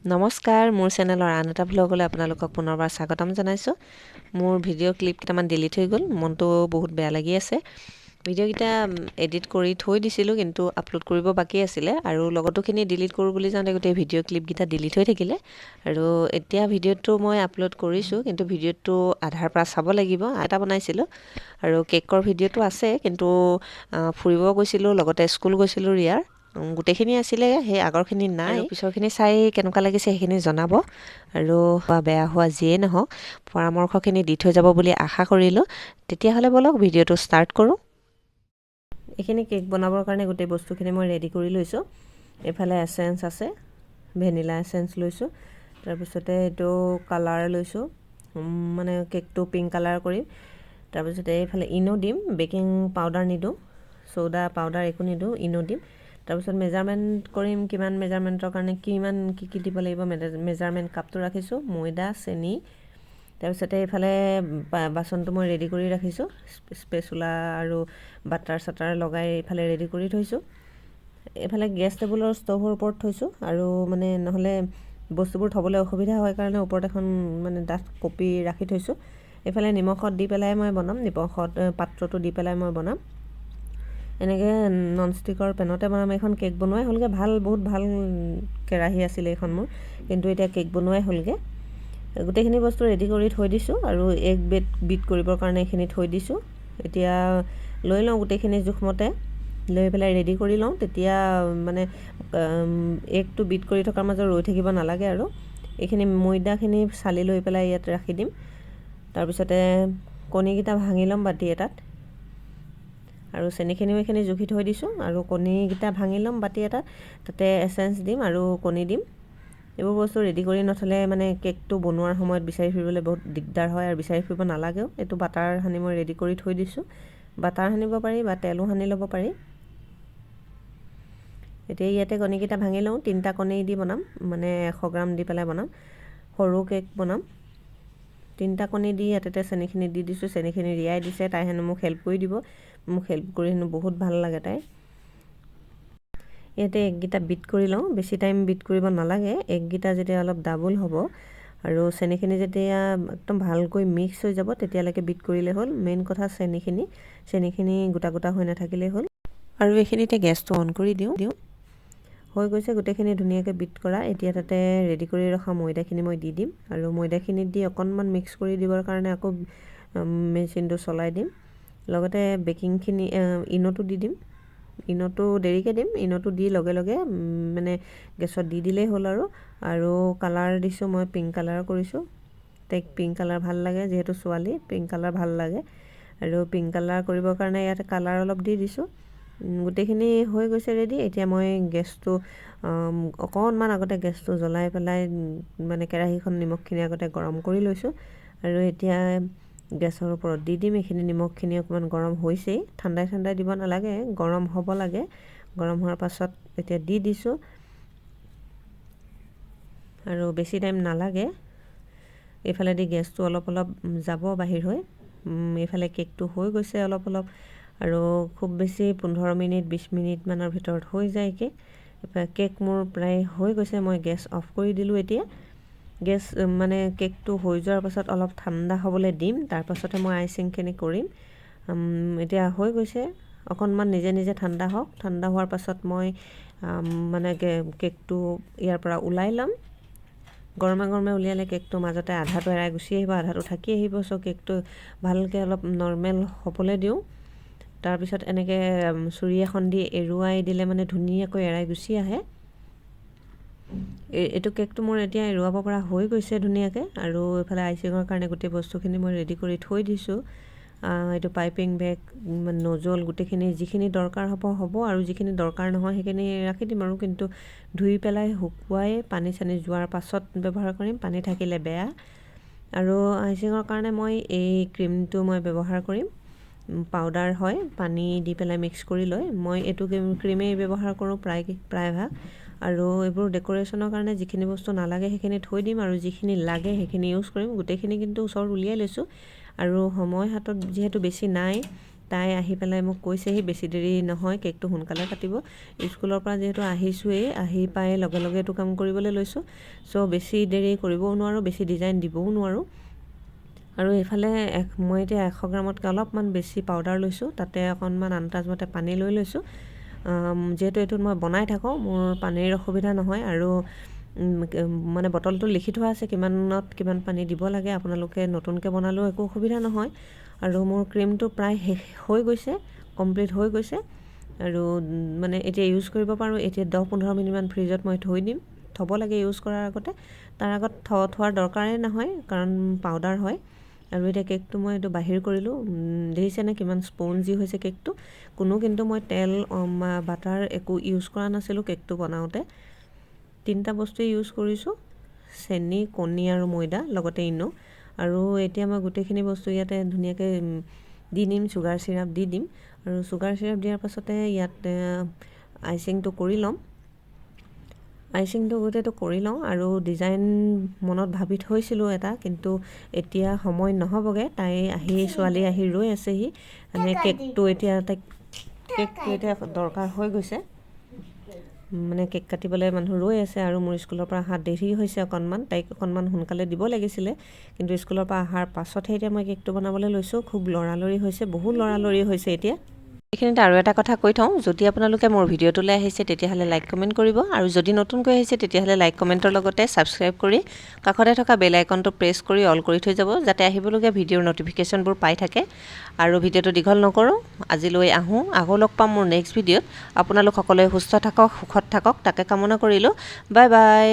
নমস্কাৰ মোৰ চেনেলৰ আন এটা ভ্লগলৈ আপোনালোকক পুনৰবাৰ স্বাগতম জনাইছোঁ। মোৰ ভিডিঅ' ক্লিপ কেইটামান ডিলিট হৈ গ'ল মনটো বহুত বেয়া লাগি আছে। ভিডিঅ'কেইটা এডিট কৰি থৈ দিছিলোঁ কিন্তু আপলোড কৰিব বাকী আছিলে। আৰু লগতোখিনি ডিলিট কৰোঁ বুলি যাওঁতে গোটেই ভিডিঅ' ক্লিপকেইটা ডিলিট হৈ থাকিলে। আৰু এতিয়া ভিডিঅ'টো মই আপলোড কৰিছোঁ কিন্তু ভিডিঅ'টো আধাৰ পৰা চাব লাগিব এটা বনাইছিলোঁ। আৰু কেকৰ ভিডিঅ'টো আছে কিন্তু ফুৰিব গৈছিলোঁ লগতে স্কুল গৈছিলোঁ ৰিয়াৰ। গোটেইখিনি আছিলে সেই আগৰখিনি নাই। পিছৰখিনি চাই কেনেকুৱা লাগিছে সেইখিনি জনাব। আৰু বেয়া হোৱা যিয়েই নহওক পৰামৰ্শখিনি দি থৈ যাব বুলি আশা কৰিলোঁ। তেতিয়াহ'লে ব'লক ভিডিঅ'টো ষ্টাৰ্ট কৰোঁ। এইখিনি কেক বনাবৰ কাৰণে গোটেই বস্তুখিনি মই ৰেডি কৰি লৈছোঁ। এইফালে এচেঞ্চ আছে ভেনিলা এচেঞ্চ লৈছোঁ। তাৰপিছতে এইটো কালাৰ লৈছোঁ। মানে কেকটো পিংক কালাৰ কৰিম। তাৰপিছতে এইফালে ইনো দিম বেকিং পাউডাৰ নিদিওঁ। চ'ডা পাউডাৰ একো নিদিওঁ ইনো দিম। তাৰপিছত মেজাৰমেণ্ট কৰিম, কিমান মেজাৰমেণ্টৰ কাৰণে কিমান, কি কি দিব লাগিব মেজাৰমেণ্ট কাপটো ৰাখিছোঁ, ময়দা, চেনি, তাৰপিছতে এইফালে বাচনটো মই ৰেডি কৰি ৰাখিছোঁ স্পেচুলা আৰু বাটাৰ চাটাৰ লগাই এইফালে ৰেডি কৰি থৈছোঁ। এইফালে গেছ টেবুলৰ ষ্ট'ভৰ ওপৰত থৈছোঁ আৰু মানে নহ'লে বস্তুবোৰ থ'বলৈ অসুবিধা হয় কাৰণে ওপৰত এখন মানে ডাঠ কপি ৰাখি থৈছোঁ। এইফালে নিমখত দি পেলাই মই বনাম নিমখত পাত্ৰটো দি পেলাই মই বনাম। এনেকৈ নন ষ্টিকৰ পেনতে বনাম এইখন কেক বনোৱাই হ'লগৈ ভাল বহুত ভাল কেৰাহী আছিলে এইখন মোৰ কিন্তু এতিয়া কেক বনোৱাই হ'লগৈ। গোটেইখিনি বস্তু ৰেডি কৰি থৈ দিছোঁ আৰু এগ বেট বিট কৰিবৰ কাৰণে এইখিনি থৈ দিছোঁ। এতিয়া লৈ লওঁ গোটেইখিনি জোখমতে লৈ পেলাই ৰেডি কৰি লওঁ। তেতিয়া মানে এগটো বিট কৰি থকাৰ মাজত ৰৈ থাকিব নালাগে আৰু। এইখিনি ময়দাখিনি চালি লৈ পেলাই ইয়াত ৰাখি দিম। তাৰপিছতে কণীকেইটা ভাঙি ল'ম বাতি এটাত। আৰু চেনিখিনিও এইখিনি জুখি থৈ দিছোঁ আৰু কণীকেইটা ভাঙি ল'ম বাতি এটা তাতে এচেঞ্চ দিম আৰু কণী দিম। এইবোৰ বস্তু ৰেডি কৰি নথ'লে মানে কেকটো বনোৱাৰ সময়ত বিচাৰি ফুৰিবলৈ বহুত দিগদাৰ হয় আৰু বিচাৰি ফুৰিব নালাগেও। এইটো বাটাৰ সানি মই ৰেডি কৰি থৈ দিছোঁ। বাটাৰ সানিব পাৰি বা তেলো সানি ল'ব পাৰি। এতিয়া ইয়াতে কণীকেইটা ভাঙি লওঁ তিনিটা কণী দি বনাম মানে এশ গ্ৰাম দি পেলাই বনাম। সৰু কেক বনাম। তিনিটা কণী দি ইয়াতে চেনিখিনি দি দিছোঁ চেনিখিনি ৰিয়াই দিছে তাই হেনো মোক হেল্প কৰি দিব। মোক হেল্প কৰি হেনো বহুত ভাল লাগে তাই। ইয়াতে এগকেইটা বিট কৰি লওঁ বেছি টাইম বিট কৰিব নালাগে এগকেইটা যেতিয়া অলপ ডাবল হ'ব আৰু চেনিখিনি যেতিয়া একদম ভালকৈ মিক্স হৈ যাব তেতিয়ালৈকে বিট কৰিলে হ'ল। মেইন কথা চেনিখিনি চেনিখিনি গোটা গোটা হৈ নাথাকিলেই হ'ল। আৰু এইখিনিতে গেছটো অন কৰি দিওঁ দিওঁ। হৈ গৈছে। গোটেইখিনি ধুনীয়াকৈ বিট কৰা। এতিয়া তাতে ৰেডি কৰি ৰখা ময়দাখিনি মই দি দিম আৰু ময়দাখিনিত দি অকণমান মিক্স কৰি দিবৰ কাৰণে আকৌ মেচিনটো চলাই দিম। লগতে বেকিংখিনি ইন'টো দি দিম। ইন'টো দেৰিকৈ দিম। ইন'টো দি লগে লগে মানে গেছত দি দিলেই হ'ল আৰু। আৰু কালাৰ দিছোঁ মই পিংক কালাৰ কৰিছোঁ। তাইক পিংক কালাৰ ভাল লাগে যিহেতু ছোৱালী পিংক কালাৰ ভাল লাগে। আৰু পিংক কালাৰ কৰিবৰ কাৰণে ইয়াত কালাৰ অলপ দি দিছোঁ। গোটেইখিনি হৈ গৈছে ৰেডি এতিয়া মই গেছটো অকণমান আগতে গেছটো জ্বলাই পেলাই মানে কেৰাহীখন নিমখখিনি আগতে গৰম কৰি লৈছোঁ। আৰু এতিয়া গেছৰ ওপৰত দি দিম। এইখিনি নিমখখিনি অকণমান গৰম হৈছেই। ঠাণ্ডাই ঠাণ্ডাই দিব নালাগে গৰম হ'ব লাগে। গৰম হোৱাৰ পাছত এতিয়া দি দিছোঁ। আৰু বেছি টাইম নালাগে। এইফালেদি গেছটো অলপ অলপ যাব বাহিৰ হৈ। এইফালে কেকটো হৈ গৈছে অলপ অলপ। আৰু খুব বেছি পোন্ধৰ মিনিট বিছ মিনিটমানৰ ভিতৰত হৈ যায় কেক কেক মোৰ প্ৰায় হৈ গৈছে মই গেছ অফ কৰি দিলোঁ এতিয়া। গেছ মানে কেকটো হৈ যোৱাৰ পাছত অলপ ঠাণ্ডা হ'বলৈ দিম তাৰপাছতে মই আইচিংখিনি কৰিম। এতিয়া হৈ গৈছে। অকণমান নিজে নিজে ঠাণ্ডা হওক। ঠাণ্ডা হোৱাৰ পাছত মই মানে কেকটো ইয়াৰ পৰা ওলাই ল'ম। গৰমে গৰমে উলিয়ালে কেকটো মাজতে আধাটো এৰাই গুচি আহিব আধাটো থাকি আহিব চ' কেকটো ভালকৈ অলপ নৰ্মেল হ'বলৈ দিওঁ। তাৰপিছত এনেকৈ চুৰি এখন দি এৰুৱাই দিলে মানে ধুনীয়াকৈ এৰাই গুচি আহে। এইটো কেকটো মোৰ এতিয়া এৰুৱাব পৰা হৈ গৈছে ধুনীয়াকৈ আৰু এইফালে আইচিঙৰ কাৰণে গোটেই বস্তুখিনি মই ৰেডি কৰি থৈ দিছোঁ। এইটো পাইপিং বেগ নজল গোটেইখিনি যিখিনি দৰকাৰ হ'ব হ'ব আৰু যিখিনি দৰকাৰ নহয় সেইখিনি ৰাখি দিম আৰু কিন্তু ধুই পেলাই শুকুৱাই পানী চানী যোৱাৰ পাছত ব্যৱহাৰ কৰিম পানী থাকিলে বেয়া। আৰু আইচিঙৰ কাৰণে মই এই ক্ৰীমটো মই ব্যৱহাৰ কৰিম। পাউডাৰ হয় পানী দি পেলাই মিক্স কৰি লৈ মই এইটো ক্ৰীমেই ব্যৱহাৰ কৰোঁ প্ৰায় প্ৰায়ভাগ। আৰু এইবোৰ ডেক'ৰেশ্যনৰ কাৰণে যিখিনি বস্তু নালাগে সেইখিনি থৈ দিম আৰু যিখিনি লাগে সেইখিনি ইউজ কৰিম। গোটেইখিনি কিন্তু ওচৰত উলিয়াই লৈছোঁ। আৰু সময় হাতত যিহেতু বেছি নাই তাই আহি পেলাই মোক কৈছেহি বেছি দেৰি নহয় কেকটো সোনকালে কাটিব। স্কুলৰ পৰা যিহেতু আহিছোঁৱেই আহি পাই লগে লগে এইটো কাম কৰিবলৈ লৈছোঁ। চ' বেছি দেৰি কৰিবও নোৱাৰোঁ বেছি ডিজাইন দিবও নোৱাৰোঁ। আৰু এইফালে এক- মই এতিয়া এশ গ্ৰামতকৈ অলপমান বেছি পাউডাৰ লৈছোঁ তাতে অকণমান আন্তাজমতে পানী লৈ লৈছোঁ। যিহেতু এইটোত মই বনাই থাকোঁ মোৰ পানীৰ অসুবিধা নহয় আৰু মানে বটলটো লিখি থোৱা আছে কিমানত কিমান পানী দিব লাগে আপোনালোকে নতুনকৈ বনালেও একো অসুবিধা নহয়। আৰু মোৰ ক্ৰীমটো প্ৰায় শেষ হৈ গৈছে কমপ্লিট হৈ গৈছে। আৰু মানে এতিয়া ইউজ কৰিব পাৰোঁ এতিয়া দহ পোন্ধৰ মিনিটমান ফ্ৰিজত মই থৈ দিম থ'ব লাগে ইউজ কৰাৰ আগতে। তাৰ আগত থ থোৱাৰ দৰকাৰেই নহয় কাৰণ পাউডাৰ হয়। আৰু এতিয়া কেকটো মই এইটো বাহিৰ কৰিলোঁ। দেখিছেনে কিমান স্পঞ্জি হৈছে কেকটো? কোনো কিন্তু মই তেল বাটাৰ একো ইউজ কৰা নাছিলোঁ কেকটো বনাওঁতে। তিনিটা বস্তুৱে ইউজ কৰিছোঁ চেনি কণী আৰু ময়দা লগতে ইনো। আৰু এতিয়া মই গোটেইখিনি বস্তু ইয়াতে ধুনীয়াকৈ দি দিম চুগাৰ চিৰাপ দি দিম। আৰু চুগাৰ চিৰাপ দিয়াৰ পাছতে ইয়াত আইচিংটো কৰি ল'ম। আইচিংটো গোটেইটো কৰি লওঁ আৰু ডিজাইন মনত ভাবি থৈছিলোঁ এটা কিন্তু এতিয়া সময় নহ'বগৈ। তাই আহি ছোৱালী আহি ৰৈ আছেহি। মানে কেকটো এতিয়া তাইক কেকটো এতিয়া দৰকাৰ হৈ গৈছে। মানে কেক কাটিবলৈ মানুহ ৰৈ আছে আৰু মোৰ স্কুলৰ পৰা অহা দেৰি হৈছে অকণমান। তাইক অকণমান সোনকালে দিব লাগিছিলে। কিন্তু স্কুলৰ পৰা অহাৰ পাছতহে এতিয়া মই কেকটো বনাবলৈ লৈছোঁ। খুব লৰালৰি হৈছে বহুত লৰালৰি হৈছে এতিয়া। এইখিনিতে আৰু এটা কথা কৈ থওঁ যদি আপোনালোকে মোৰ ভিডিঅ'টোলৈ আহিছে তেতিয়াহ'লে লাইক কমেণ্ট কৰিব। আৰু যদি নতুনকৈ আহিছে তেতিয়াহ'লে লাইক কমেণ্টৰ লগতে ছাবস্ক্ৰাইব কৰি কাষতে থকা বেল আইকনটো প্ৰেছ কৰি অল কৰি থৈ যাব যাতে আহিবলগীয়া ভিডিঅ'ৰ ন'টিফিকেশ্যনবোৰ পাই থাকে। আৰু ভিডিঅ'টো দীঘল নকৰোঁ আজিলৈ আহোঁ। আকৌ লগ পাম মোৰ নেক্সট ভিডিঅ'ত। আপোনালোক সকলোৱে সুস্থ থাকক সুখত থাকক তাকে কামনা কৰিলোঁ। Bye bye